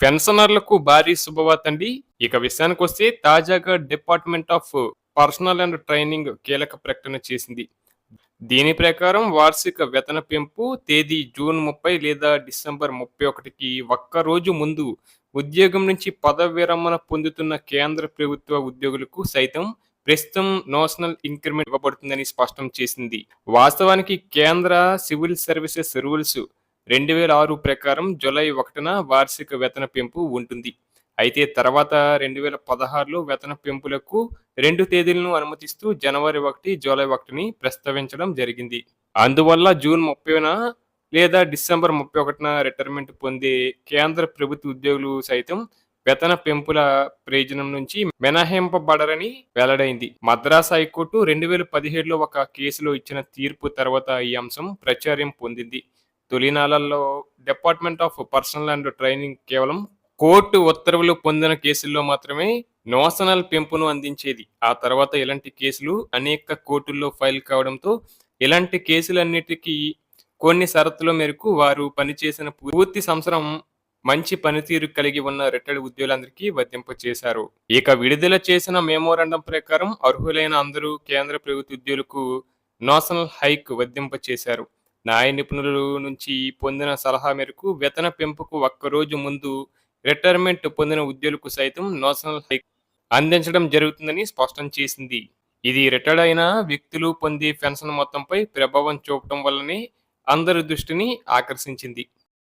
పెన్షనర్లకు భారీ శుభవార్త అండి ఇక విషయానికి వస్తే తాజాగా department of personnel and training కీలక ప్రకటన చేసింది. దీని ప్రకారం వార్షిక వేతన పెంపు తేదీ జూన్ ముప్పై లేదా డిసెంబర్ ముప్పై ఒకటికి ఒక్క రోజు ముందు ఉద్యోగం నుంచి పదవి విరమణ పొందుతున్న కేంద్ర ప్రభుత్వ ఉద్యోగులకు సైతం ప్రస్తుతం నేషనల్ ఇంక్రిమెంట్ ఇవ్వబడుతుందని స్పష్టం చేసింది. వాస్తవానికి కేంద్ర సివిల్ సర్వీసెస్ రూల్స్ రెండు వేల ఆరు ప్రకారం జూలై ఒకటిన వార్షిక వేతన పెంపు ఉంటుంది. అయితే తర్వాత రెండు వేల పదహారులో వేతన పెంపులకు రెండు తేదీలను అనుమతిస్తూ జనవరి ఒకటి జూలై ఒకటిని ప్రస్తావించడం జరిగింది. అందువల్ల జూన్ ముప్పైన లేదా డిసెంబర్ ముప్పై ఒకటిన రిటైర్మెంట్ పొందే కేంద్ర ప్రభుత్వ ఉద్యోగులు సైతం వేతన పెంపుల ప్రయోజనం నుంచి మినహాయింపబడరని వెల్లడైంది. మద్రాస్ హైకోర్టు రెండు వేల పదిహేడులో ఒక కేసులో ఇచ్చిన తీర్పు తర్వాత ఈ అంశం ప్రచారం పొందింది. తొలినాళ్ళలో department of personnel and training కేవలం కోర్టు ఉత్తర్వులు పొందిన కేసుల్లో మాత్రమే నోషనల్ పెంపును అందించేది. ఆ తర్వాత ఇలాంటి కేసులు అనేక కోర్టుల్లో ఫైల్ కావడంతో ఇలాంటి కేసులన్నిటికీ కొన్ని షరతుల మేరకు వారు పనిచేసిన పూర్తి సంవత్సరం మంచి పనితీరు కలిగి ఉన్న రిటైర్డ్ ఉద్యోగులందరికీ వర్తింప చేశారు. ఇక విడుదల చేసిన మెమోరాండం ప్రకారం అర్హులైన అందరూ కేంద్ర ప్రభుత్వ ఉద్యోగులకు నోషనల్ హైక్ వర్తింప చేశారు. న్యాయ నిపుణుల నుంచి పొందిన సలహా మేరకు వేతన పెంపుకు ఒక్కరోజు ముందు రిటైర్మెంట్ పొందిన ఉద్యోగులకు సైతం నోషనల్ హైక్ అందించడం జరుగుతుందని స్పష్టం చేసింది. ఇది రిటైర్డ్ అయిన వ్యక్తులు పొందే పెన్షన్ మొత్తంపై ప్రభావం చూపడం వల్లనే అందరి దృష్టిని ఆకర్షించింది.